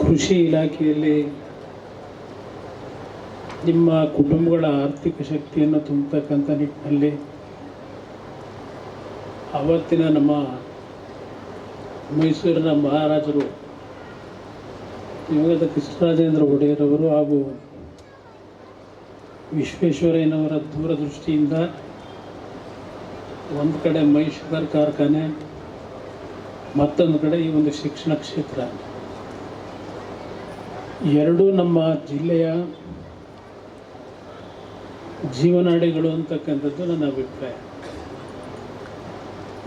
ಕೃಷಿ ಇಲಾಖೆಯಲ್ಲಿ ನಿಮ್ಮ ಕುಟುಂಬಗಳ ಆರ್ಥಿಕ ಶಕ್ತಿಯನ್ನು ತುಂಬತಕ್ಕಂಥ ನಿಟ್ಟಿನಲ್ಲಿ ಆವತ್ತಿನ ನಮ್ಮ ಮೈಸೂರಿನ ಮಹಾರಾಜರು ದಿವಂಗತ ಕೃಷ್ಣರಾಜೇಂದ್ರ ಒಡೆಯರವರು ಹಾಗೂ ವಿಶ್ವೇಶ್ವರಯ್ಯನವರ ದೂರದೃಷ್ಟಿಯಿಂದ ಒಂದು ಕಡೆ ಮೈ ಕಾರ್ಖಾನೆ, ಮತ್ತೊಂದು ಕಡೆ ಈ ಒಂದು ಶಿಕ್ಷಣ ಕ್ಷೇತ್ರ. ಎರಡೂ ನಮ್ಮ ಜಿಲ್ಲೆಯ ಜೀವನಾಡಿಗಳು ಅಂತಕ್ಕಂಥದ್ದು ನನ್ನ ಅಭಿಪ್ರಾಯ.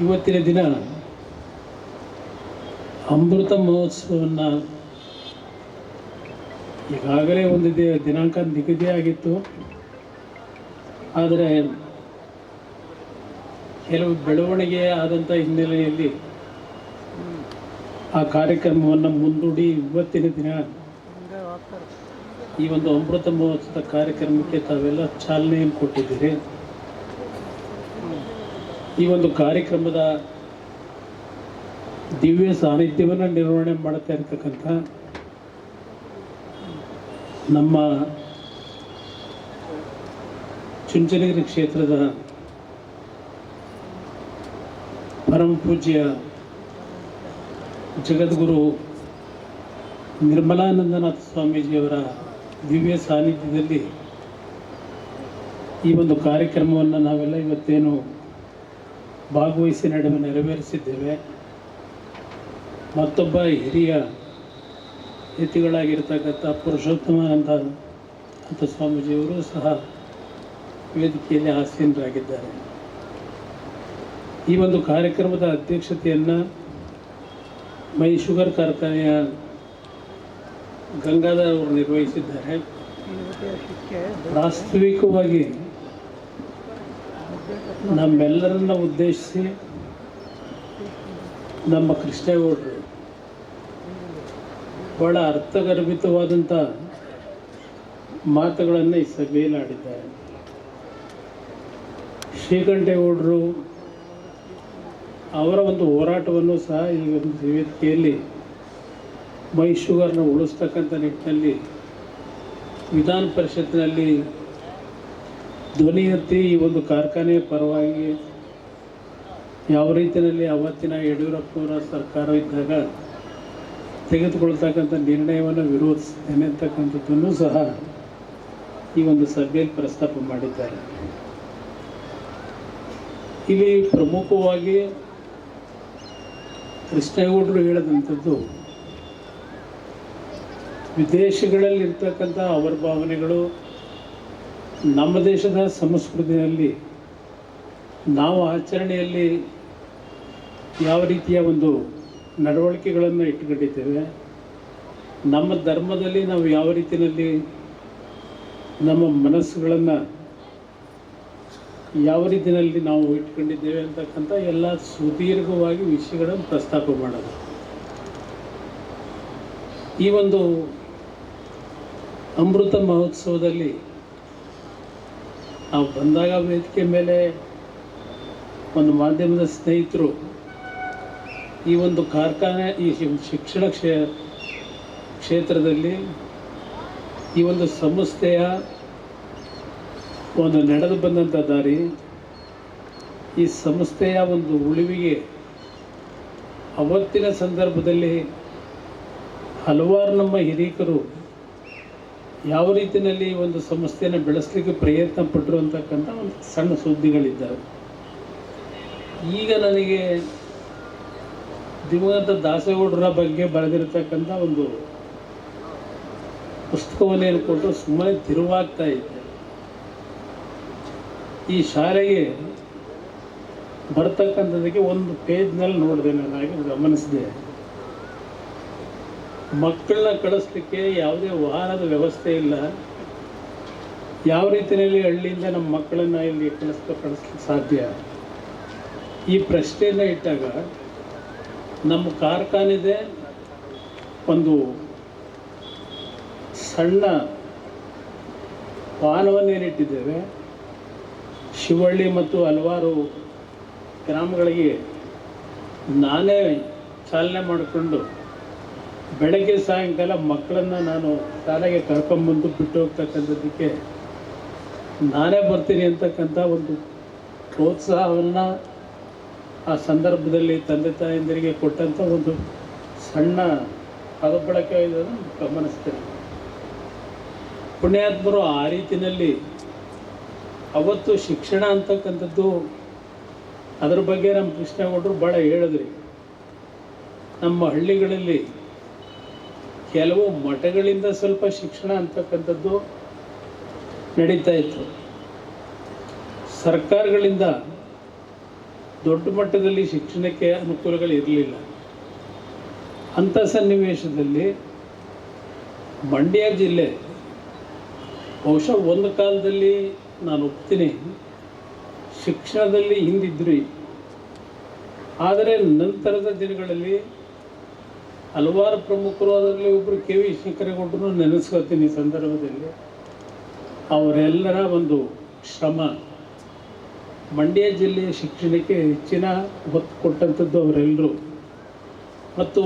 ಇವತ್ತಿನ ದಿನ ಅಮೃತ ಮಹೋತ್ಸವವನ್ನು ಈಗಾಗಲೇ ಒಂದು ದಿನಾಂಕ ನಿಗದಿಯಾಗಿತ್ತು. ಆದರೆ ಕೆಲವು ಬೆಳವಣಿಗೆ ಆದಂಥ ಹಿನ್ನೆಲೆಯಲ್ಲಿ ಆ ಕಾರ್ಯಕ್ರಮವನ್ನು ಮುಂದೂಡಿ ಇವತ್ತಿನ ದಿನ ಈ ಒಂದು ಅಮೃತ ಮಹೋತ್ಸವದ ಕಾರ್ಯಕ್ರಮಕ್ಕೆ ತಾವೆಲ್ಲ ಚಾಲನೆಯನ್ನು ಕೊಟ್ಟಿದ್ದೀರಿ. ಈ ಒಂದು ಕಾರ್ಯಕ್ರಮದ ದಿವ್ಯ ಸಾನ್ನಿಧ್ಯವನ್ನು ನಿರ್ವಹಣೆ ಮಾಡ್ತಾ ಇರ್ತಕ್ಕಂಥ ನಮ್ಮ ಚುಂಚನಗಿರಿ ಕ್ಷೇತ್ರದ ಪರಮ ಪೂಜ್ಯ ಜಗದ್ಗುರು ನಿರ್ಮಲಾನಂದನಾಥ ಸ್ವಾಮೀಜಿಯವರ ದಿವ್ಯ ಸಾನ್ನಿಧ್ಯದಲ್ಲಿ ಈ ಒಂದು ಕಾರ್ಯಕ್ರಮವನ್ನು ನಾವೆಲ್ಲ ಇವತ್ತೇನು ಭಾಗವಹಿಸಿ ನಡುವೆ ನೆರವೇರಿಸಿದ್ದೇವೆ. ಮತ್ತೊಬ್ಬ ಹಿರಿಯ ಯತಿಗಳಾಗಿರ್ತಕ್ಕಂಥ ಪುರುಷೋತ್ತಮಾನಂದ ಅಂತ ಸ್ವಾಮೀಜಿಯವರು ಸಹ ವೇದಿಕೆಯಲ್ಲಿ ಆಸೀನರಾಗಿದ್ದಾರೆ. ಈ ಒಂದು ಕಾರ್ಯಕ್ರಮದ ಅಧ್ಯಕ್ಷತೆಯನ್ನು ಮೈ ಶುಗರ್ ಕಾರ್ಖಾನೆಯ ಗಂಗಾಧರ್ ಅವರು ನಿರ್ವಹಿಸಿದ್ದಾರೆ. ವಾಸ್ತವಿಕವಾಗಿ ನಮ್ಮೆಲ್ಲರನ್ನ ಉದ್ದೇಶಿಸಿ ನಮ್ಮ ಕೃಷ್ಣೇಗೌಡರು ಬಹಳ ಅರ್ಥಗರ್ಭಿತವಾದಂಥ ಮಾತುಗಳನ್ನು ಈ ಸಭೆಯಲ್ಲಿ ಆಡಿದ್ದಾರೆ. ಶ್ರೀಕಂಠೇಗೌಡರು ಅವರ ಒಂದು ಹೋರಾಟವನ್ನು ಸಹ ಈ ಒಂದು ವೇದಿಕೆಯಲ್ಲಿ ಮೈ ಶುಗರ್ನ ಉಳಿಸ್ತಕ್ಕಂಥ ನಿಟ್ಟಿನಲ್ಲಿ ವಿಧಾನ ಪರಿಷತ್ತಿನಲ್ಲಿ ಧ್ವನಿ ಎತ್ತಿ ಈ ಒಂದು ಕಾರ್ಖಾನೆಯ ಪರವಾಗಿ ಯಾವ ರೀತಿಯಲ್ಲಿ ಅವತ್ತಿನ ಯಡಿಯೂರಪ್ಪನವರ ಸರ್ಕಾರ ಇದ್ದಾಗ ತೆಗೆದುಕೊಳ್ತಕ್ಕಂಥ ನಿರ್ಣಯವನ್ನು ವಿರೋಧಿಸ್ತೇನೆ ಅಂತಕ್ಕಂಥದ್ದನ್ನು ಸಹ ಈ ಒಂದು ಸಭೆಯಲ್ಲಿ ಪ್ರಸ್ತಾಪ ಮಾಡಿದ್ದಾರೆ. ಇಲ್ಲಿ ಪ್ರಮುಖವಾಗಿ ಕೃಷ್ಣೇಗೌಡರು ಹೇಳಿದಂಥದ್ದು ವಿದೇಶಗಳಲ್ಲಿ ಇರ್ತಕ್ಕಂಥ ಅವರ ಭಾವನೆಗಳು ನಮ್ಮ ದೇಶದ ಸಂಸ್ಕೃತಿಯಲ್ಲಿ ನಾವು ಆಚರಣೆಯಲ್ಲಿ ಯಾವ ರೀತಿಯ ಒಂದು ನಡವಳಿಕೆಗಳನ್ನು ಇಟ್ಟುಕೊಂಡಿದ್ದೇವೆ, ನಮ್ಮ ಧರ್ಮದಲ್ಲಿ ನಾವು ಯಾವ ರೀತಿಯಲ್ಲಿ ನಮ್ಮ ಮನಸ್ಸುಗಳನ್ನು ಯಾವ ರೀತಿಯಲ್ಲಿ ನಾವು ಇಟ್ಕೊಂಡಿದ್ದೇವೆ ಅಂತಕ್ಕಂಥ ಎಲ್ಲ ಸುದೀರ್ಘವಾಗಿ ವಿಷಯಗಳನ್ನು ಪ್ರಸ್ತಾಪ ಮಾಡೋದು. ಈ ಒಂದು ಅಮೃತ ಮಹೋತ್ಸವದಲ್ಲಿ ನಾವು ಬಂದಾಗ ವೇದಿಕೆ ಮೇಲೆ ಒಂದು ಮಾಧ್ಯಮದ ಸ್ನೇಹಿತರು ಈ ಒಂದು ಕಾರ್ಖಾನೆ, ಈ ಶಿಕ್ಷಣ ಕ್ಷೇ, ಕ್ಷೇತ್ರದಲ್ಲಿ ಈ ಒಂದು ಸಂಸ್ಥೆಯ ಒಂದು ನಡೆದು ಬಂದಂಥ ದಾರಿ, ಈ ಸಂಸ್ಥೆಯ ಒಂದು ಉಳಿವಿಗೆ ಅವತ್ತಿನ ಸಂದರ್ಭದಲ್ಲಿ ಹಲವಾರು ನಮ್ಮ ಹಿರೀಕರು ಯಾವ ರೀತಿಯಲ್ಲಿ ಒಂದು ಸಂಸ್ಥೆಯನ್ನು ಬೆಳೆಸಲಿಕ್ಕೆ ಪ್ರಯತ್ನ ಪಟ್ಟರು ಅಂತಕ್ಕಂಥ ಒಂದು ಸಣ್ಣ ಸುದ್ದಿಗಳಿದ್ದಾವೆ. ಈಗ ನನಗೆ ದಿವಂಗತ ದಾಸೇಗೌಡರ ಬಗ್ಗೆ ಬರೆದಿರತಕ್ಕಂಥ ಒಂದು ಪುಸ್ತಕವನ್ನೇನು ಕೊಟ್ಟು ಸುಮ್ಮನೆ ತಿರುವಾಗ್ತಾ ಇದ್ದೆ. ಈ ಶಾಲೆಗೆ ಬರ್ತಕ್ಕಂಥದಕ್ಕೆ ಒಂದು ಪೇಜ್ನಲ್ಲಿ ನೋಡಿದೆ ನನಗೆ ಗಮನಿಸಿದೆ. ಮಕ್ಕಳನ್ನ ಕಳಿಸ್ಲಿಕ್ಕೆ ಯಾವುದೇ ವಾಹನದ ವ್ಯವಸ್ಥೆ ಇಲ್ಲ. ಯಾವ ರೀತಿಯಲ್ಲಿ ಹಳ್ಳಿಯಿಂದ ನಮ್ಮ ಮಕ್ಕಳನ್ನ ಇಲ್ಲಿ ಕಳಿಸ್ಕೊ, ಕಳಿಸ್ಲಿಕ್ಕೆ ಸಾಧ್ಯ? ಈ ಪ್ರಶ್ನೆಯನ್ನು ಇಟ್ಟಾಗ ನಮ್ಮ ಕಾರ್ಖಾನೆದೆ ಒಂದು ಸಣ್ಣ ವಾಹನವನ್ನೇನಿಟ್ಟಿದ್ದೇವೆ. ಶಿವಳ್ಳಿ ಮತ್ತು ಹಲವಾರು ಗ್ರಾಮಗಳಿಗೆ ನಾನೇ ಚಾಲನೆ ಮಾಡಿಕೊಂಡು ಬೆಳಗ್ಗೆ ಸಾಯಂಕಾಲ ಮಕ್ಕಳನ್ನು ನಾನು ಶಾಲೆಗೆ ಕರ್ಕೊಂಬಂದು ಬಿಟ್ಟು ಹೋಗ್ತಕ್ಕಂಥದ್ದಕ್ಕೆ ನಾನೇ ಬರ್ತೀನಿ ಅಂತಕ್ಕಂಥ ಒಂದು ಪ್ರೋತ್ಸಾಹವನ್ನು ಆ ಸಂದರ್ಭದಲ್ಲಿ ತಂದೆ ತಾಯಂದಿರಿಗೆ ಕೊಟ್ಟಂಥ ಒಂದು ಸಣ್ಣ ಪದಬಳಕೆ ಇದನ್ನು ಗಮನಿಸ್ತೇನೆ. ಪುಣ್ಯಾತ್ಮರು ಆ ರೀತಿಯಲ್ಲಿ ಅವತ್ತು ಶಿಕ್ಷಣ ಅಂತಕ್ಕಂಥದ್ದು ಅದ್ರ ಬಗ್ಗೆ ನಮ್ಮ ಕೃಷ್ಣೇಗೌಡರು ಭಾಳ ಹೇಳಿದ್ರಿ. ನಮ್ಮ ಹಳ್ಳಿಗಳಲ್ಲಿ ಕೆಲವು ಮಠಗಳಿಂದ ಸ್ವಲ್ಪ ಶಿಕ್ಷಣ ಅಂತಕ್ಕಂಥದ್ದು ನಡೀತಾ ಇತ್ತು. ಸರ್ಕಾರಗಳಿಂದ ದೊಡ್ಡ ಮಟ್ಟದಲ್ಲಿ ಶಿಕ್ಷಣಕ್ಕೆ ಅನುಕೂಲಗಳು ಇರಲಿಲ್ಲ. ಅಂಥ ಸನ್ನಿವೇಶದಲ್ಲಿ ಮಂಡ್ಯ ಜಿಲ್ಲೆ, ಬಹುಶಃ ಒಂದು ಕಾಲದಲ್ಲಿ ನಾನು ಒಪ್ತೀನಿ, ಶಿಕ್ಷಣದಲ್ಲಿ ಹಿಂದಿದ್ರಿ. ಆದರೆ ನಂತರದ ದಿನಗಳಲ್ಲಿ ಹಲವಾರು ಪ್ರಮುಖರು ಅದರಲ್ಲಿ ಒಬ್ಬರು ಕೆ ವಿ ಶಂಕರೇಗೌಡರು ನೆನೆಸ್ಕೊತೀನಿ ಈ ಸಂದರ್ಭದಲ್ಲಿ. ಅವರೆಲ್ಲರ ಒಂದು ಶ್ರಮ ಮಂಡ್ಯ ಜಿಲ್ಲೆಯ ಶಿಕ್ಷಣಕ್ಕೆ ಹೆಚ್ಚಿನ ಒತ್ತು ಕೊಟ್ಟಂಥದ್ದು ಅವರೆಲ್ಲರೂ. ಮತ್ತು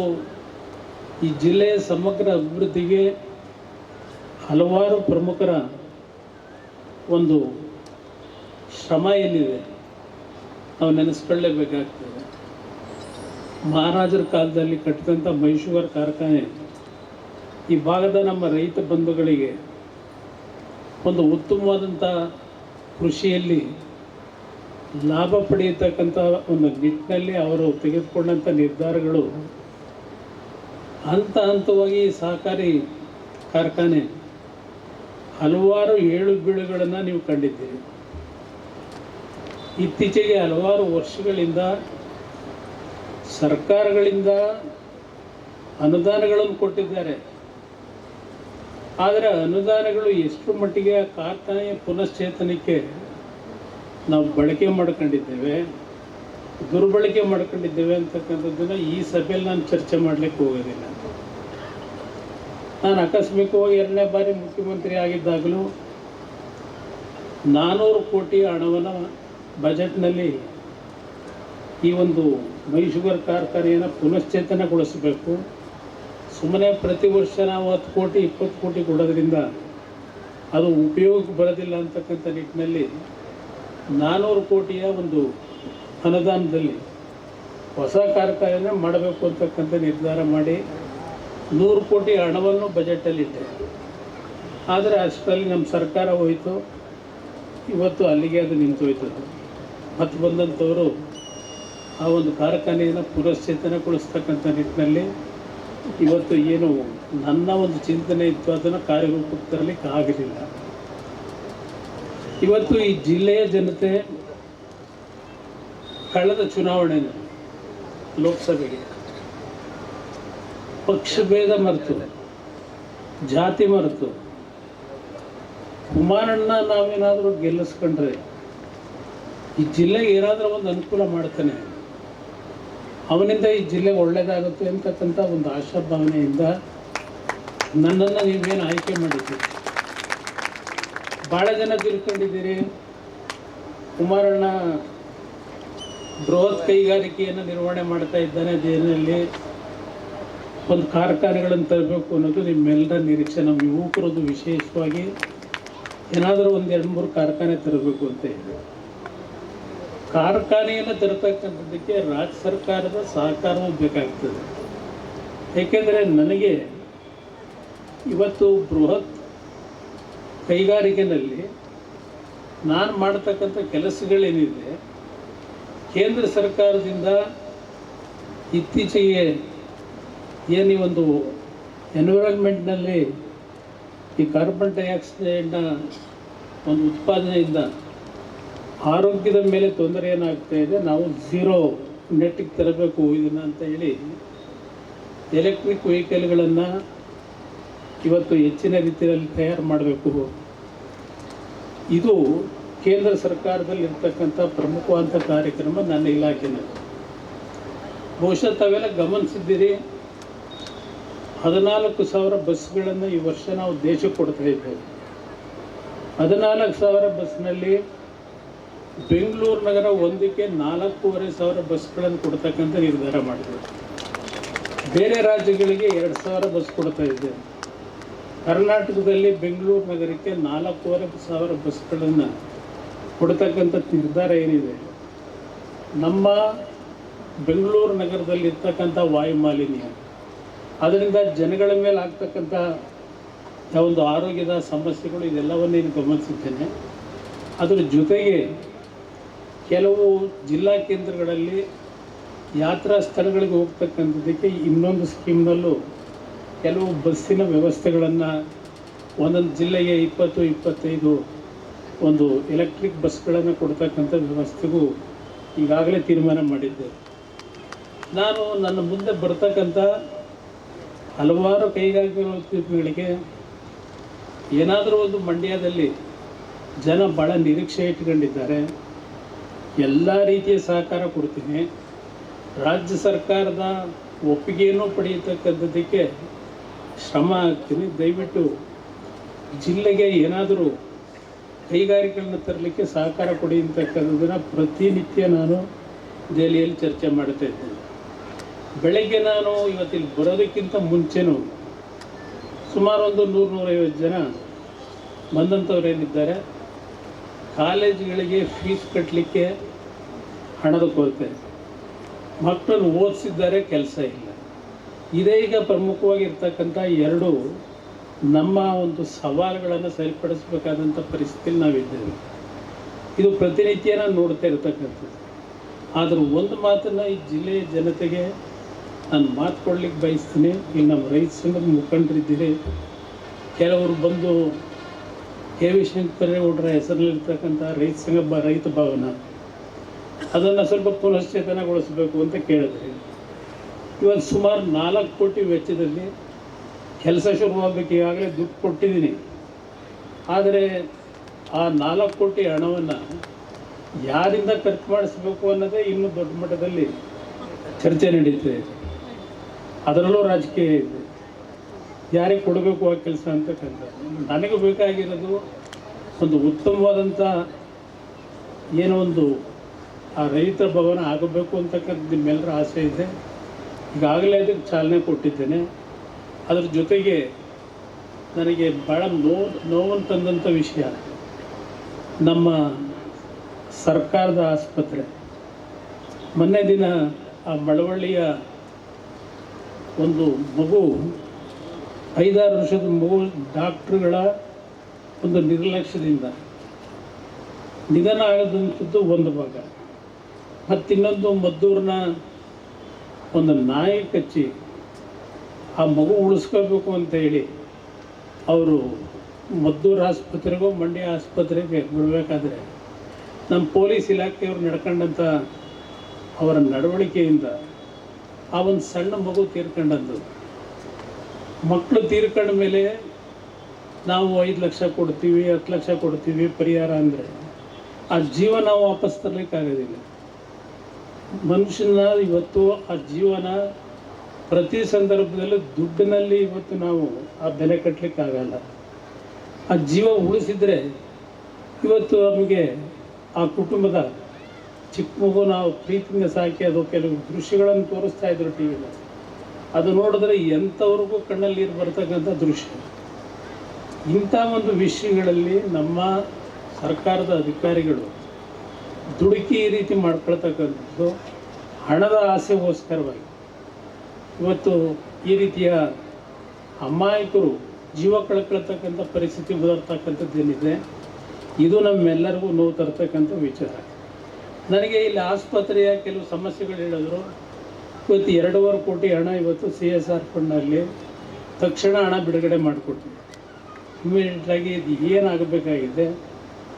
ಈ ಜಿಲ್ಲೆಯ ಸಮಗ್ರ ಅಭಿವೃದ್ಧಿಗೆ ಹಲವಾರು ಪ್ರಮುಖರ ಒಂದು ಶ್ರಮ ಏನಿದೆ, ನಾವು ನೆನೆಸ್ಕೊಳ್ಳೇಬೇಕಾಗ್ತದೆ. ಮಹಾರಾಜರ ಕಾಲದಲ್ಲಿ ಕಟ್ಟಿದಂಥ ಮೈಸೂರು ಕಾರ್ಖಾನೆ ಈ ಭಾಗದ ನಮ್ಮ ರೈತ ಬಂಧುಗಳಿಗೆ ಒಂದು ಉತ್ತಮವಾದಂಥ ಕೃಷಿಯಲ್ಲಿ ಲಾಭ ಪಡೆಯತಕ್ಕಂಥ ಒಂದು ನಿಟ್ಟಿನಲ್ಲಿ ಅವರು ತೆಗೆದುಕೊಂಡಂಥ ನಿರ್ಧಾರಗಳು ಹಂತ ಹಂತವಾಗಿ ಸಹಕಾರಿ ಕಾರ್ಖಾನೆ. ಹಲವಾರು ಏಳು ಬೀಳುಗಳನ್ನು ನೀವು ಕಂಡಿದ್ದೀರಿ. ಇತ್ತೀಚೆಗೆ ಹಲವಾರು ವರ್ಷಗಳಿಂದ ಸರ್ಕಾರಗಳಿಂದ ಅನುದಾನಗಳನ್ನು ಕೊಟ್ಟಿದ್ದಾರೆ. ಆದರೆ ಅನುದಾನಗಳು ಎಷ್ಟು ಮಟ್ಟಿಗೆ ಆ ಕಾರ್ಖಾನೆಯ ಪುನಶ್ಚೇತನಕ್ಕೆ ನಾವು ಬಳಕೆ ಮಾಡ್ಕೊಂಡಿದ್ದೇವೆ, ದುರ್ಬಳಕೆ ಮಾಡ್ಕೊಂಡಿದ್ದೇವೆ ಅಂತಕ್ಕಂಥದ್ದನ್ನು ಈ ಸಭೆಯಲ್ಲಿ ನಾನು ಚರ್ಚೆ ಮಾಡಲಿಕ್ಕೆ ಹೋಗೋದಿಲ್ಲ. ನಾನು ಆಕಸ್ಮಿಕವಾಗಿ ಎರಡನೇ ಬಾರಿ ಮುಖ್ಯಮಂತ್ರಿ ಆಗಿದ್ದಾಗಲೂ ನಾನ್ನೂರು ಕೋಟಿ ಹಣವನ್ನು ಬಜೆಟ್ನಲ್ಲಿ ಈ ಒಂದು ಮೈಸೂರು ಕಾರ್ಖಾನೆಯನ್ನು ಪುನಶ್ಚೇತನಗೊಳಿಸಬೇಕು. ಸುಮ್ಮನೆ ಪ್ರತಿ ವರ್ಷ ನಾವು ಹತ್ತು ಕೋಟಿ, ಇಪ್ಪತ್ತು ಕೋಟಿ ಕೊಡೋದ್ರಿಂದ ಅದು ಉಪಯೋಗಕ್ಕೆ ಬರೋದಿಲ್ಲ ಅಂತಕ್ಕಂಥ ನಿಟ್ಟಿನಲ್ಲಿ ನಾನ್ನೂರು ಕೋಟಿಯ ಒಂದು ಅನುದಾನದಲ್ಲಿ ಹೊಸ ಕಾರ್ಖಾನೆಯನ್ನು ಮಾಡಬೇಕು ಅಂತಕ್ಕಂಥ ನಿರ್ಧಾರ ಮಾಡಿ ನೂರು ಕೋಟಿ ಹಣವನ್ನು ಬಜೆಟಲ್ಲಿಟ್ಟೆ ಆದರೆ ಅಷ್ಟರಲ್ಲಿ ನಮ್ಮ ಸರ್ಕಾರ ಹೋಯಿತು. ಇವತ್ತು ಅಲ್ಲಿಗೆ ಅದು ನಿಂತು ಹೋಯ್ತದೆ ಮತ್ತು ಬಂದಂಥವರು ಆ ಒಂದು ಕಾರ್ಖಾನೆಯನ್ನು ಪುನಶ್ಚೇತನಗೊಳಿಸ್ತಕ್ಕಂಥ ನಿಟ್ಟಿನಲ್ಲಿ ಇವತ್ತು ಏನು ನನ್ನ ಒಂದು ಚಿಂತನೆ ಇತ್ತು, ಅದನ್ನು ಕಾರ್ಯರೂಪಕ್ಕೆ ತರಲಿಕ್ಕೆ ಆಗಲಿಲ್ಲ. ಇವತ್ತು ಈ ಜಿಲ್ಲೆಯ ಜನತೆ ಕಳೆದ ಚುನಾವಣೆ ಲೋಕಸಭೆಗೆ ಪಕ್ಷ ಭೇದ ಮರೆತು, ಜಾತಿ ಮರೆತು, ಕುಮಾರಣ್ಣ ನಾವೇನಾದರೂ ಗೆಲ್ಲಿಸ್ಕೊಂಡ್ರೆ ಈ ಜಿಲ್ಲೆಗೆ ಏನಾದರೂ ಒಂದು ಅನುಕೂಲ ಮಾಡ್ತಾನೆ. ಅವನಿಂದ ಈ ಜಿಲ್ಲೆ ಒಳ್ಳೆಯದಾಗುತ್ತೆ ಅಂತಕ್ಕಂಥ ಒಂದು ಆಶಾಭಾವನೆಯಿಂದ ನನ್ನನ್ನು ನೀವೇನು ಆಯ್ಕೆ ಮಾಡಿದ್ದೀರಿ ಭಾಳ ಜನ ತಿಳ್ಕೊಂಡಿದ್ದೀರಿ. ಕುಮಾರಣ್ಣ ಬೃಹತ್ ಕೈಗಾರಿಕೆಯನ್ನು ನಿರ್ವಹಣೆ ಮಾಡ್ತಾ ಇದ್ದಾನೆ ದೇಹದಲ್ಲಿ ಒಂದು ಕಾರ್ಖಾನೆಗಳನ್ನು ತರಬೇಕು ಅನ್ನೋದು ನಿಮ್ಮೆಲ್ಲರ ನಿರೀಕ್ಷೆ. ನಮ್ಮ ಯುವಕರದ್ದು ವಿಶೇಷವಾಗಿ ಏನಾದರೂ ಒಂದು ಎರಡು ಮೂರು ಕಾರ್ಖಾನೆ ತರಬೇಕು ಅಂತ ಇದೆ ಕಾರ್ಖಾನೆಯನ್ನು ತರತಕ್ಕಂಥದ್ದಕ್ಕೆ ರಾಜ್ಯ ಸರ್ಕಾರದ ಸಹಕಾರವೂ ಬೇಕಾಗ್ತದೆ. ಏಕೆಂದರೆ ನನಗೆ ಇವತ್ತು ಬೃಹತ್ ಕೈಗಾರಿಕೆನಲ್ಲಿ ನಾನು ಮಾಡ್ತಕ್ಕಂಥ ಕೆಲಸಗಳೇನಿದೆ, ಕೇಂದ್ರ ಸರ್ಕಾರದಿಂದ ಇತ್ತೀಚೆಗೆ ಏನು ಒಂದು ಎನ್ವಿರಾನ್ಮೆಂಟ್ನಲ್ಲಿ ಈ ಕಾರ್ಬನ್ ಡೈಆಕ್ಸೈಡ್ನ ಒಂದು ಉತ್ಪಾದನೆಯಿಂದ ಆರೋಗ್ಯದ ಮೇಲೆ ತೊಂದರೆ ಏನಾಗ್ತಾ ಇದೆ, ನಾವು ಝೀರೋ ನೆಟ್ಟಿಗೆ ತರಬೇಕು ಇದನ್ನ ಅಂತ ಹೇಳಿ ಎಲೆಕ್ಟ್ರಿಕ್ ವೆಹಿಕಲ್ಗಳನ್ನು ಇವತ್ತು ಹೆಚ್ಚಿನ ರೀತಿಯಲ್ಲಿ ತಯಾರು ಮಾಡಬೇಕು. ಇದು ಕೇಂದ್ರ ಸರ್ಕಾರದಲ್ಲಿ ಇರ್ತಕ್ಕಂಥ ಪ್ರಮುಖವಾದಂಥ ಕಾರ್ಯಕ್ರಮ ನನ್ನ ಇಲಾಖೆನ ಬಹುಶಃ ತಾವೆಲ್ಲ ಗಮನಿಸಿದ್ದೀರಿ, ಹದಿನಾಲ್ಕು ಸಾವಿರ ಬಸ್ಗಳನ್ನು ಈ ವರ್ಷ ನಾವು ದೇಶಕ್ಕೆ ಕೊಡ್ತಾ ಇದ್ದೇವೆ. ಹದಿನಾಲ್ಕು ಸಾವಿರ ಬಸ್ನಲ್ಲಿ ಬೆಂಗಳೂರು ನಗರ ಒಂದಕ್ಕೆ ನಾಲ್ಕೂವರೆ ಸಾವಿರ ಬಸ್ಗಳನ್ನು ಕೊಡ್ತಕ್ಕಂಥ ನಿರ್ಧಾರ ಮಾಡಿದೆ ಬೇರೆ ರಾಜ್ಯಗಳಿಗೆ ಎರಡು ಸಾವಿರ ಬಸ್ ಕೊಡ್ತಾ ಇದ್ದೇವೆ ಕರ್ನಾಟಕದಲ್ಲಿ ಬೆಂಗಳೂರು ನಗರಕ್ಕೆ ನಾಲ್ಕೂವರೆ ಸಾವಿರ ಬಸ್ಗಳನ್ನು ಕೊಡ್ತಕ್ಕಂಥ ನಿರ್ಧಾರ ಏನಿದೆ? ನಮ್ಮ ಬೆಂಗಳೂರು ನಗರದಲ್ಲಿ ವಾಯುಮಾಲಿನ್ಯ ವಾಯು ಮಾಲಿನ್ಯ ಅದರಿಂದ ಜನಗಳ ಮೇಲೆ ಆಗ್ತಕ್ಕಂಥ ಒಂದು ಆರೋಗ್ಯದ ಸಮಸ್ಯೆಗಳು ಇದೆಲ್ಲವನ್ನೇನು ಗಮನಿಸುತ್ತೇನೆ ಅದರ ಜೊತೆಗೆ ಕೆಲವು ಜಿಲ್ಲಾ ಕೇಂದ್ರಗಳಲ್ಲಿ ಯಾತ್ರಾ ಸ್ಥಳಗಳಿಗೆ ಹೋಗ್ತಕ್ಕಂಥದ್ದಕ್ಕೆ ಇನ್ನೊಂದು ಸ್ಕೀಮ್ನಲ್ಲೂ ಕೆಲವು ಬಸ್ಸಿನ ವ್ಯವಸ್ಥೆಗಳನ್ನು ಒಂದೊಂದು ಜಿಲ್ಲೆಗೆ ಇಪ್ಪತ್ತು, ಇಪ್ಪತ್ತೈದು ಒಂದು ಎಲೆಕ್ಟ್ರಿಕ್ ಬಸ್ಗಳನ್ನು ಕೊಡ್ತಕ್ಕಂಥ ವ್ಯವಸ್ಥೆಗೂ ಈಗಾಗಲೇ ತೀರ್ಮಾನ ಮಾಡಿದ್ದೆ. ನಾನು ನನ್ನ ಮುಂದೆ ಬರ್ತಕ್ಕಂಥ ಹಲವಾರು ಕೈಗಾರಿಕೆಗಳಿಗೆ ಏನಾದರೂ ಒಂದು ಮಂಡ್ಯದಲ್ಲಿ ಜನ ಭಾಳ ನಿರೀಕ್ಷೆ ಇಟ್ಕೊಂಡಿದ್ದಾರೆ ಎಲ್ಲ ರೀತಿಯ ಸಹಕಾರ ಕೊಡ್ತೀನಿ. ರಾಜ್ಯ ಸರ್ಕಾರದ ಒಪ್ಪಿಗೆಯನ್ನು ಪಡೆಯತಕ್ಕಂಥದ್ದಕ್ಕೆ ಶ್ರಮ ಹಾಕ್ತೀನಿ. ದಯವಿಟ್ಟು ಜಿಲ್ಲೆಗೆ ಏನಾದರೂ ಕೈಗಾರಿಕೆಗಳನ್ನ ತರಲಿಕ್ಕೆ ಸಹಕಾರ ಕೊಡಿ ಅಂತಕ್ಕಂಥದ್ದನ್ನು ಪ್ರತಿನಿತ್ಯ ನಾನು ದೆಹಲಿಯಲ್ಲಿ ಚರ್ಚೆ ಮಾಡ್ತಾ ಬೆಳಗ್ಗೆ ನಾನು ಇವತ್ತಿಲ್ಲಿ ಬರೋದಕ್ಕಿಂತ ಮುಂಚೆನೂ ಸುಮಾರು ಒಂದು ನೂರು ನೂರೈವತ್ತು ಜನ ಬಂದಂಥವ್ರೇನಿದ್ದಾರೆ ಕಾಲೇಜುಗಳಿಗೆ ಫೀಸ್ ಕಟ್ಟಲಿಕ್ಕೆ ಹಣದ ಕೊರತೆ. ಮಕ್ಕಳನ್ನು ಓದಿಸಿದ್ದಾರೆ, ಕೆಲಸ ಇಲ್ಲ. ಇದೇ ಈಗ ಪ್ರಮುಖವಾಗಿರ್ತಕ್ಕಂಥ ಎರಡು ನಮ್ಮ ಒಂದು ಸವಾಲುಗಳನ್ನು ಸರಿಪಡಿಸಬೇಕಾದಂಥ ಪರಿಸ್ಥಿತಿಯಲ್ಲಿ ನಾವಿದ್ದೇವೆ. ಇದು ಪ್ರತಿನಿತ್ಯ ನಾನು ನೋಡ್ತಾ ಇರ್ತಕ್ಕಂಥದ್ದು. ಆದರೂ ಒಂದು ಮಾತನ್ನು ಈ ಜಿಲ್ಲೆಯ ಜನತೆಗೆ ನಾನು ಮಾತು ಕೊಡ್ಲಿಕ್ಕೆ ಬಯಸ್ತೀನಿ. ಇಲ್ಲಿ ನಮ್ಮ ರೈತ ಸಂಘದ ಮುಖಂಡರಿದ್ದೀರಿ. ಕೆಲವರು ಬಂದು ಕೆ ವಿ ಶಂಕರೇಗೌಡರ ಹೆಸರಲ್ಲಿರ್ತಕ್ಕಂಥ ರೈತ ಸಂಘ ಬ, ರೈತ ಭವನ. ಅದನ್ನು ಸ್ವಲ್ಪ ಪುನಶ್ಚೇತನಗೊಳಿಸಬೇಕು ಅಂತ ಕೇಳಿದ್ರಿ. ಇವತ್ತು ಸುಮಾರು ನಾಲ್ಕು ಕೋಟಿ ವೆಚ್ಚದಲ್ಲಿ ಕೆಲಸ ಶುರುವಾಗಬೇಕು ಈಗಾಗಲೇ ದುಡ್ಡು ಕೊಟ್ಟಿದ್ದೀನಿ. ಆದರೆ ಆ ನಾಲ್ಕು ಕೋಟಿ ಹಣವನ್ನು ಯಾರಿಂದ ಖರ್ಚು ಮಾಡಿಸ್ಬೇಕು ಅನ್ನೋದೇ ಇನ್ನೂ ದೊಡ್ಡ ಮಟ್ಟದಲ್ಲಿ ಚರ್ಚೆ ನಡೀತಾ ಇದೆ ಅದರಲ್ಲೂ ರಾಜಕೀಯ ಇದೆ. ಯಾರಿಗೆ ಕೊಡಬೇಕು ಆ ಕೆಲಸ ಅಂತಕ್ಕಂಥ ನನಗೆ ಬೇಕಾಗಿರೋದು ಒಂದು ಉತ್ತಮವಾದಂಥ ಏನೋ ಒಂದು ಆ ರೈತ ಭವನ ಆಗಬೇಕು ಅಂತಕ್ಕಂಥ ನಿಮ್ಮೆಲ್ಲರ ಆಸೆ ಇದೆ. ಈಗಾಗಲೇ ಅದಕ್ಕೆ ಚಾಲನೆ ಕೊಟ್ಟಿದ್ದೇನೆ. ಅದರ ಜೊತೆಗೆ ನನಗೆ ಭಾಳ ನೋ, ನೋವನ್ನು ತಂದಂಥ ವಿಷಯ. ನಮ್ಮ ಸರ್ಕಾರದ ಆಸ್ಪತ್ರೆ. ಮೊನ್ನೆ ದಿನ ಆ ಮಳವಳ್ಳಿಯ ಒಂದು ಮಗು ಐದಾರು ವರ್ಷದ ಮಗು ಡಾಕ್ಟ್ರುಗಳ ಒಂದು ನಿರ್ಲಕ್ಷ್ಯದಿಂದ ನಿಧನ ಆಗದಂಥದ್ದು ಒಂದು ಭಾಗ. ಮತ್ತಿನ್ನೊಂದು ಮದ್ದೂರಿನ ಒಂದು ನಾಯಿ ಕಚ್ಚಿ ಆ ಮಗು ಉಳಿಸ್ಕೋಬೇಕು ಅಂತ ಹೇಳಿ ಅವರು ಮದ್ದೂರು ಆಸ್ಪತ್ರೆಗೂ, ಮಂಡ್ಯ ಆಸ್ಪತ್ರೆಗೆ ಬಿಡಬೇಕಾದ್ರೆ ನಮ್ಮ ಪೊಲೀಸ್ ಇಲಾಖೆಯವರು ನಡ್ಕೊಂಡಂಥ ಅವರ ನಡವಳಿಕೆಯಿಂದ ಆ ಒಂದು ಸಣ್ಣ ಮಗು ತೀರ್ಕೊಂಡದ್ದು. ಮಕ್ಕಳು ತೀರ್ಕೊಂಡ ಮೇಲೆ ನಾವು ಐದು ಲಕ್ಷ ಕೊಡ್ತೀವಿ, ಹತ್ತು ಲಕ್ಷ ಕೊಡ್ತೀವಿ ಪರಿಹಾರ ಅಂದರೆ ಆ ಜೀವನ ವಾಪಸ್ ತರಲಿಕ್ಕಾಗೋದಿಲ್ಲ ಮನುಷ್ಯನ ಇವತ್ತು ಆ ಜೀವನ ಪ್ರತಿ ಸಂದರ್ಭದಲ್ಲೂ ದುಡ್ಡಿನಲ್ಲಿ ಇವತ್ತು ನಾವು ಆ ಬೆಲೆ ಕಟ್ಟಲಿಕ್ಕಾಗಲ್ಲ ಆ ಜೀವ ಉಳಿಸಿದರೆ ಇವತ್ತು ನಮಗೆ ಆ ಕುಟುಂಬದ ಚಿಕ್ಕ ಮಗು ನಾವು ಪ್ರೀತಿಯಿಂದ ಸಾಕಿ ಅದು ಕೆಲವು ದೃಶ್ಯಗಳನ್ನು ತೋರಿಸ್ತಾ ಇದ್ರು ಟಿ ವಿಲಿ. ಅದು ನೋಡಿದ್ರೆ ಎಂಥವ್ರಿಗೂ ಕಣ್ಣಲ್ಲಿ ನೀರು ಬರ್ತಕ್ಕಂಥ ದೃಶ್ಯ. ಇಂಥ ಒಂದು ವಿಷಯಗಳಲ್ಲಿ ನಮ್ಮ ಸರ್ಕಾರದ ಅಧಿಕಾರಿಗಳು ದುಡುಕಿ ಈ ರೀತಿ ಮಾಡ್ಕೊಳ್ತಕ್ಕಂಥದ್ದು ಹಣದ ಆಸೆಗೋಸ್ಕರವಾಗಿ. ಇವತ್ತು ಈ ರೀತಿಯ ಅಮಾಯಕರು ಜೀವ ಕಳ್ಕೊಳ್ತಕ್ಕಂಥ ಪರಿಸ್ಥಿತಿ ಬರ್ತಕ್ಕಂಥದ್ದು ಏನಿದೆ, ಇದು ನಮ್ಮೆಲ್ಲರಿಗೂ ನೋವು ತರ್ತಕ್ಕಂಥ ವಿಚಾರ. ನನಗೆ ಇಲ್ಲಿ ಆಸ್ಪತ್ರೆಯ ಕೆಲವು ಸಮಸ್ಯೆಗಳು ಹೇಳಿದ್ರು. ಇವತ್ತು ಎರಡೂವರೆ ಕೋಟಿ ಹಣ ಇವತ್ತು ಸಿ ಎಸ್ ಆರ್ ಫಂಡ್ನಲ್ಲಿ ತಕ್ಷಣ ಹಣ ಬಿಡುಗಡೆ ಮಾಡಿಕೊಟ್ಟಿದೆ ಇಮಿಡಿಯೇಟಾಗಿ ಇದು ಏನಾಗಬೇಕಾಗಿದೆ?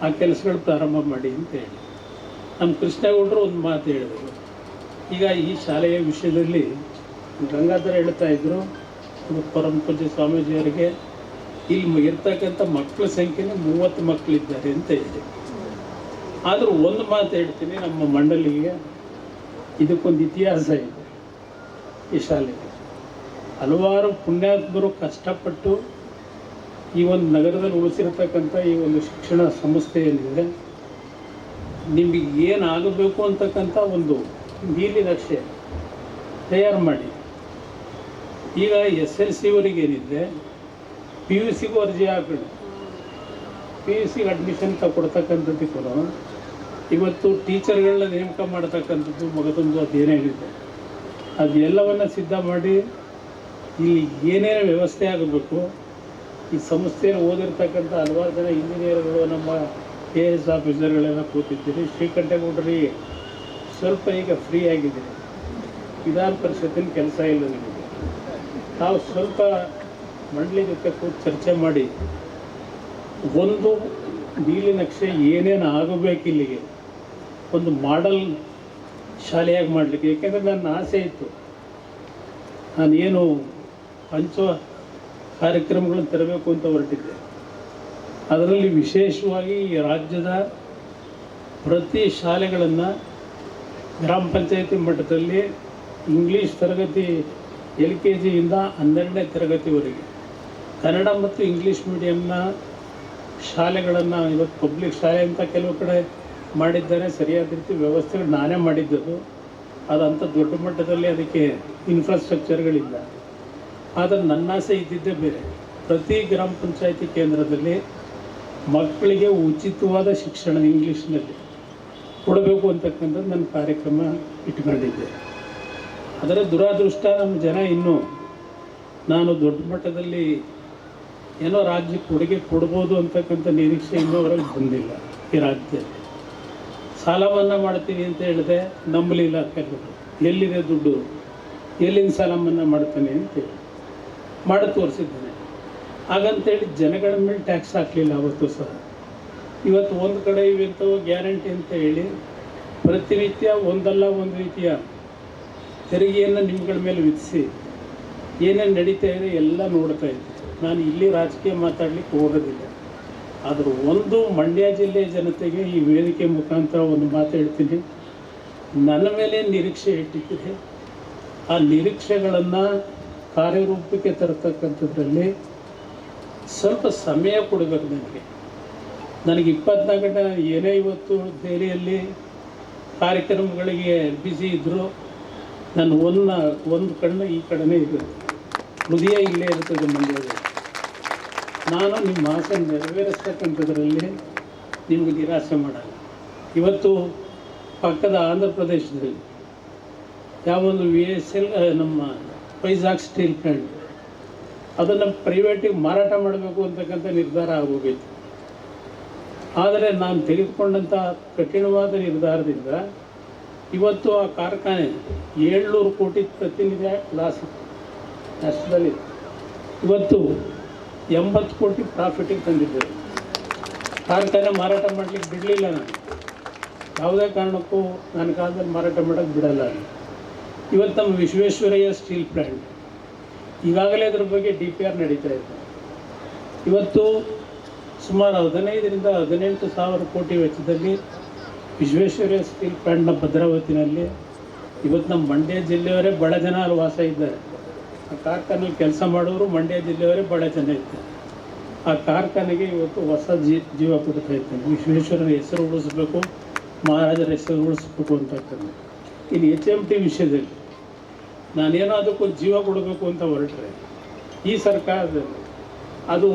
ಆ ಕೆಲಸಗಳು ಪ್ರಾರಂಭ ಮಾಡಿ ಅಂತ ಹೇಳಿ. ನಮ್ಮ ಕೃಷ್ಣೇಗೌಡರು ಒಂದು ಮಾತು ಹೇಳಿದರು. ಈಗ ಈ ಶಾಲೆಯ ವಿಷಯದಲ್ಲಿ ಗಂಗಾಧರ ಹೇಳ್ತಾ ಇದ್ರು ಇದು ಪರಮ ಪೂಜ್ಯ ಸ್ವಾಮೀಜಿಯವರಿಗೆ ಇಲ್ಲಿ ಇರ್ತಕ್ಕಂಥ ಮಕ್ಕಳ ಸಂಖ್ಯೆನೇ ಮೂವತ್ತು ಮಕ್ಕಳಿದ್ದಾರೆ ಅಂತ ಹೇಳಿ. ಆದರೂ ಒಂದು ಮಾತು ಹೇಳ್ತೀನಿ ನಮ್ಮ ಮಂಡಳಿಗೆ. ಇದಕ್ಕೊಂದು ಇತಿಹಾಸ ಇದೆ. ಈ ಶಾಲೆ ಹಲವಾರು ಪುಣ್ಯಾತ್ಮರು ಕಷ್ಟಪಟ್ಟು ಈ ಒಂದು ನಗರದಲ್ಲಿ ಉಳಿಸಿರ್ತಕ್ಕಂಥ ಈ ಒಂದು ಶಿಕ್ಷಣ ಸಂಸ್ಥೆ ಏನಿದೆ ನಿಮಗೆ ಏನಾಗಬೇಕು ಅಂತಕ್ಕಂಥ ಒಂದು ನೀಲಿ ನಕ್ಷೆ ತಯಾರು ಮಾಡಿ. ಈಗ ಎಸ್ ಎಲ್ ಸಿವರಿಗೆ ಏನಿದೆ, ಪಿ ಯು ಸಿಗೂ ಅರ್ಜಿ ಹಾಕಬೇಡಿ. ಪಿ ಯು ಸಿಗೆ ಅಡ್ಮಿಷನ್ ತಗೊಡ್ತಕ್ಕಂಥದ್ದು ಕೂಡ ಇವತ್ತು ಟೀಚರ್ಗಳನ್ನ ನೇಮಕ ಮಾಡ್ತಕ್ಕಂಥದ್ದು ಮಗದೊಂದು ಅದೇನಾಗಿದೆ ಅದು ಎಲ್ಲವನ್ನು ಸಿದ್ಧ ಮಾಡಿ ಇಲ್ಲಿ ಏನೇನು ವ್ಯವಸ್ಥೆ ಆಗಬೇಕು, ಈ ಸಂಸ್ಥೆಯಲ್ಲಿ ಓದಿರ್ತಕ್ಕಂಥ ಹಲವಾರು ಜನ ಇಂಜಿನಿಯರ್ಗಳು, ನಮ್ಮ ಕೆ ಎಸ್ ಆಫೀಸರ್ಗಳೆಲ್ಲ ಕೂತಿದ್ದೀರಿ. ಶ್ರೀಕಂಠೇಗೌಡರಿಗೆ ಸ್ವಲ್ಪ ಈಗ ಫ್ರೀ ಆಗಿದ್ದೀರಿ. ವಿಧಾನ ಪರಿಷತ್ತಿನ ಕೆಲಸ ಇಲ್ಲ ನಿಮಗೆ. ತಾವು ಸ್ವಲ್ಪ ಮಂಡಳಿ ಜೊತೆ ಕೂತು ಚರ್ಚೆ ಮಾಡಿ, ಒಂದು ನೀಲಿ ನಕ್ಷೆ ಏನೇನು ಆಗಬೇಕು ಇಲ್ಲಿಗೆ ಒಂದು ಮಾಡೆಲ್ ಶಾಲೆಯಾಗಿ ಮಾಡಲಿಕ್ಕೆ ಏಕೆಂದರೆ ನನ್ನ ಆಸೆ ಇತ್ತು. ನಾನೇನು ಪಂಚ ಕಾರ್ಯಕ್ರಮಗಳನ್ನು ತರಬೇಕು ಅಂತ ಹೊರಟಿದ್ದೆ. ಅದರಲ್ಲಿ ವಿಶೇಷವಾಗಿ ರಾಜ್ಯದ ಪ್ರತಿ ಶಾಲೆಗಳನ್ನು ಗ್ರಾಮ ಪಂಚಾಯತಿ ಮಟ್ಟದಲ್ಲಿ ಇಂಗ್ಲೀಷ್ ತರಗತಿ, ಎಲ್ ಕೆ ಜಿಯಿಂದ ಹನ್ನೆರಡನೇ ತರಗತಿವರೆಗೆ. ಕನ್ನಡ ಮತ್ತು ಇಂಗ್ಲೀಷ್ ಮೀಡಿಯಮ್ನ ಶಾಲೆಗಳನ್ನು, ಇವತ್ತು ಪಬ್ಲಿಕ್ ಶಾಲೆ ಅಂತ ಕೆಲವು ಕಡೆ ಮಾಡಿದ್ದಾರೆ, ಸರಿಯಾದ ರೀತಿ ವ್ಯವಸ್ಥೆಗಳು ನಾನೇ ಮಾಡಿದ್ದದು ಅದಂಥ ದೊಡ್ಡ ಮಟ್ಟದಲ್ಲಿ ಅದಕ್ಕೆ ಇನ್ಫ್ರಾಸ್ಟ್ರಕ್ಚರ್ಗಳಿಲ್ಲ ಆದರೆ ನನ್ನ ಆಸೆ ಇದ್ದಿದ್ದೇ ಬೇರೆ. ಪ್ರತಿ ಗ್ರಾಮ ಪಂಚಾಯಿತಿ ಕೇಂದ್ರದಲ್ಲಿ ಮಕ್ಕಳಿಗೆ ಉಚಿತವಾದ ಶಿಕ್ಷಣ ಇಂಗ್ಲೀಷ್ನಲ್ಲಿ ಕೊಡಬೇಕು ಅಂತಕ್ಕಂಥದ್ದು ನನ್ನ ಕಾರ್ಯಕ್ರಮ ಇಟ್ಕೊಂಡಿದ್ದೆ. ಅದರ ದುರಾದೃಷ್ಟ ನಮ್ಮ ಜನ ಇನ್ನೂ ನಾನು ದೊಡ್ಡ ಮಟ್ಟದಲ್ಲಿ ಏನೋ ರಾಜ್ಯಕ್ಕೆ ಕೊಡುಗೆ ಕೊಡ್ಬೋದು ಅಂತಕ್ಕಂಥ ನಿರೀಕ್ಷೆ ಇನ್ನೂ ಅವರಲ್ಲಿ ಬಂದಿಲ್ಲ ಈ ರಾಜ್ಯದಲ್ಲಿ. ಸಾಲ ಮನ್ನಾ ಮಾಡ್ತೀನಿ ಅಂತ ಹೇಳಿದೆ ನಂಬಲಿಲ್ಲ ಕೇಳ್ಬಿಟ್ಟು ಎಲ್ಲಿದೆ ದುಡ್ಡು? ಎಲ್ಲಿನ ಸಾಲ ಮನ್ನಾ ಮಾಡ್ತಾನೆ ಅಂತೇಳಿ ಮಾಡಿ ತೋರಿಸಿದ್ದೇನೆ. ಹಾಗಂತೇಳಿ ಜನಗಳ ಮೇಲೆ ಟ್ಯಾಕ್ಸ್ ಹಾಕಲಿಲ್ಲ ಅವತ್ತು ಸಹ. ಇವತ್ತು ಒಂದು ಕಡೆ ಇವೆಂಥವು ಗ್ಯಾರಂಟಿ ಅಂತ ಹೇಳಿ ಪ್ರತಿನಿತ್ಯ ಒಂದಲ್ಲ ಒಂದು ರೀತಿಯ ತೆರಿಗೆಯನ್ನು ನಿಮ್ಗಳ ಮೇಲೆ ವಿಧಿಸಿ ಏನೇನು ನಡೀತಾ ಇದೆ ಎಲ್ಲ ನೋಡ್ತಾ ಇದ್ದೆ. ನಾನು ಇಲ್ಲಿ ರಾಜಕೀಯ ಮಾತಾಡಲಿಕ್ಕೆ ಹೋಗೋದಿಲ್ಲ. ಆದರೂ ಒಂದು ಮಂಡ್ಯ ಜಿಲ್ಲೆಯ ಜನತೆಗೆ ಈ ವೇದಿಕೆ ಮುಖಾಂತರ ಒಂದು ಮಾತು ಹೇಳ್ತೀನಿ. ನನ್ನ ಮೇಲೆ ನಿರೀಕ್ಷೆ ಇಟ್ಟಿದ್ದೀನಿ ಆ ನಿರೀಕ್ಷೆಗಳನ್ನು ಕಾರ್ಯರೂಪಕ್ಕೆ ತರತಕ್ಕಂಥದ್ರಲ್ಲಿ ಸ್ವಲ್ಪ ಸಮಯ ಕೊಡಬೇಕು ನನಗೆ. ನನಗೆ ಇಪ್ಪತ್ನಾಲ್ಕು ಗಂಟೆ, ಏನೇ ಇವತ್ತು ದೆಹಲಿಯಲ್ಲಿ ಕಾರ್ಯಕ್ರಮಗಳಿಗೆ ಬ್ಯುಸಿ ಇದ್ದರೂ ನಾನು ಒಂದು ಒಂದು ಕಣ್ಣು ಈ ಕಡೆನೇ ಇರುತ್ತೆ. ಹೃದಯ ಇಲ್ಲೇ ಇರ್ತದೆ ಮಂಡ್ಯದಲ್ಲಿ. ನಾನು ನಿಮ್ಮ ಆಸೆ ನೆರವೇರಿಸ್ತಕ್ಕಂಥದ್ರಲ್ಲಿ ನಿಮಗೆ ನಿರಾಸೆ ಮಾಡಲ್ಲ. ಇವತ್ತು ಪಕ್ಕದ ಆಂಧ್ರ ಪ್ರದೇಶದಲ್ಲಿ ಯಾವೊಂದು ವಿ ಎಸ್ ಎಲ್ ನಮ್ಮ ವೈಜಾಗ್ ಸ್ಟೀಲ್ ಪ್ಲ್ಯಾಂಟ್ ಅದನ್ನು ಪ್ರೈವೇಟಿಗೆ ಮಾರಾಟ ಮಾಡಬೇಕು ಅಂತಕ್ಕಂಥ ನಿರ್ಧಾರ ಆಗೋಗಿತ್ತು. ಆದರೆ ನಾನು ತೆಗೆದುಕೊಂಡಂಥ ಕಠಿಣವಾದ ನಿರ್ಧಾರದಿಂದ ಇವತ್ತು ಆ ಕಾರ್ಖಾನೆ ಏಳ್ನೂರು ಕೋಟಿ ಪ್ರತಿನಿಧಿಯ ಲಾಸ್ ನಷ್ಟದಲ್ಲಿ ಇವತ್ತು ಎಂಬತ್ತು ಕೋಟಿ ಪ್ರಾಫಿಟಿಗೆ ತಂದಿದ್ದೇವೆ. ಕಾರ್ಖಾನೆ ಮಾರಾಟ ಮಾಡಲಿಕ್ಕೆ ಬಿಡಲಿಲ್ಲ ನಾನು. ಯಾವುದೇ ಕಾರಣಕ್ಕೂ ನನ್ನ ಕಾಲದಲ್ಲಿ ಮಾರಾಟ ಮಾಡೋಕ್ಕೆ ಬಿಡಲ್ಲ ಇವತ್ತು ನಮ್ಮ ವಿಶ್ವೇಶ್ವರಯ್ಯ ಸ್ಟೀಲ್ ಪ್ಲ್ಯಾಂಟ್ ಈಗಾಗಲೇ ಅದ್ರ ಬಗ್ಗೆ ಡಿ ಪಿ ಆರ್ ನಡೀತಾ ಇದೆ ಇವತ್ತು ಸುಮಾರು ಹದಿನೈದರಿಂದ ಹದಿನೆಂಟು ಸಾವಿರ ಕೋಟಿ ವೆಚ್ಚದಲ್ಲಿ ವಿಶ್ವೇಶ್ವರಯ್ಯ ಸ್ಟೀಲ್ ಪ್ಲ್ಯಾಂಟ್ನ ಭದ್ರಾವತಿನಲ್ಲಿ ಇವತ್ತು ನಮ್ಮ ಮಂಡ್ಯ ಜಿಲ್ಲೆಯವರೇ ಬಡ ಜನ ಅಲ್ಲಿ ವಾಸ ಇದ್ದಾರೆ. ಆ ಕಾರ್ಖಾನೆ ಕೆಲಸ ಮಾಡೋರು ಮಂಡ್ಯ ಜಿಲ್ಲೆಯವರೇ ಭಾಳ ಜನ ಆ ಕಾರ್ಖಾನೆಗೆ ಇವತ್ತು ಹೊಸ ಜೀ, ಜೀವ ಕೊಡ್ತಾ ಇದ್ದೇನೆ ವಿಶ್ವೇಶ್ವರನ ಹೆಸರು ಉಳಿಸ್ಬೇಕು, ಮಹಾರಾಜರ ಹೆಸರು ಉಳಿಸ್ಬೇಕು ಅಂತಕ್ಕಂಥ ಇನ್ನು ಎಚ್ ಎಂ ಟಿ ವಿಷಯದಲ್ಲಿ ನಾನೇನೋ ಅದಕ್ಕೊಂದು ಜೀವ ಕೊಡಬೇಕು ಅಂತ ಹೊರಟ್ರೆ ಈ ಸರ್ಕಾರದಲ್ಲಿ ಅದು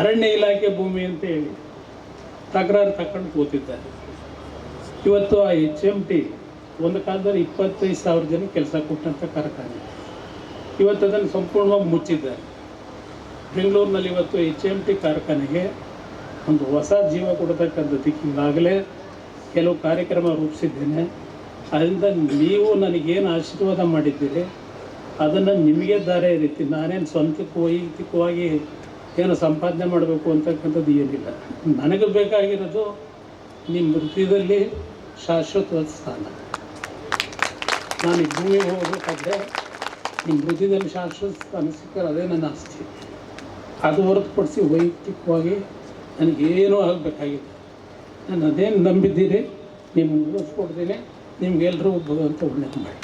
ಅರಣ್ಯ ಇಲಾಖೆ ಭೂಮಿ ಅಂತ ಹೇಳಿ ತಕರಾರು ತಕೊಂಡು ಕೂತಿದ್ದಾರೆ. ಇವತ್ತು ಆ ಎಚ್ ಎಂ ಟಿ ಒಂದು ಕಾಲದಲ್ಲಿ ಇಪ್ಪತ್ತೈದು ಸಾವಿರ ಜನ ಕೆಲಸ ಕೊಟ್ಟಂಥ ಕಾರ್ಖಾನೆ. ಇವತ್ತು ಅದನ್ನು ಸಂಪೂರ್ಣವಾಗಿ ಮುಚ್ಚಿದ್ದಾರೆ ಬೆಂಗಳೂರಿನಲ್ಲಿ ಇವತ್ತು ಎಚ್ ಎಂ ಟಿ ಕಾರ್ಖಾನೆಗೆ ಒಂದು ಹೊಸ ಜೀವ ಕೊಡತಕ್ಕಂಥದ್ದು. ಈಗಾಗಲೇ ಕೆಲವು ಕಾರ್ಯಕ್ರಮ ರೂಪಿಸಿದ್ದೇನೆ. ಅದರಿಂದ ನೀವು ನನಗೇನು ಆಶೀರ್ವಾದ ಮಾಡಿದ್ದೀರಿ? ಅದನ್ನು ನಿಮಗೆ ದಾರೆ ರೀತಿ, ನಾನೇನು ಸ್ವಂತಕ್ಕೆ ವೈಯಕ್ತಿಕವಾಗಿ ಏನು ಸಂಪಾದನೆ ಮಾಡಬೇಕು ಅಂತಕ್ಕಂಥದ್ದು ಏನಿಲ್ಲ. ನನಗೆ ಬೇಕಾಗಿರೋದು ನಿಮ್ಮ ವೃತ್ತಿಯಲ್ಲಿ ಶಾಶ್ವತವಾದ ಸ್ಥಾನ. ನಾನು ಭೂಮಿಗೆ ಹೋಗಬೇಕಾದ್ರೆ ನಿಮ್ಮ ಹೃದಯದಲ್ಲಿ ಶಾಶ್ವತ ಅನಿಸಿಕೆ ಅದೇ ನನ್ನ ಆಸ್ತಿ. ಅದು ಹೊರತುಪಡಿಸಿ ವೈಯಕ್ತಿಕವಾಗಿ ನನಗೇನೂ ಆಗಬೇಕಾಗಿಲ್ಲ ನಾನು ಅದೇನು ನಂಬಿದ್ದೀರಿ, ನಿಮ್ಗೆ ಉಳಿಸ್ಕೊಡ್ತೀನಿ ನಿಮ್ಗೆಲ್ಲರೂ ಭಗವಂತ ಒಳ್ಳೇದು ಮಾಡಿ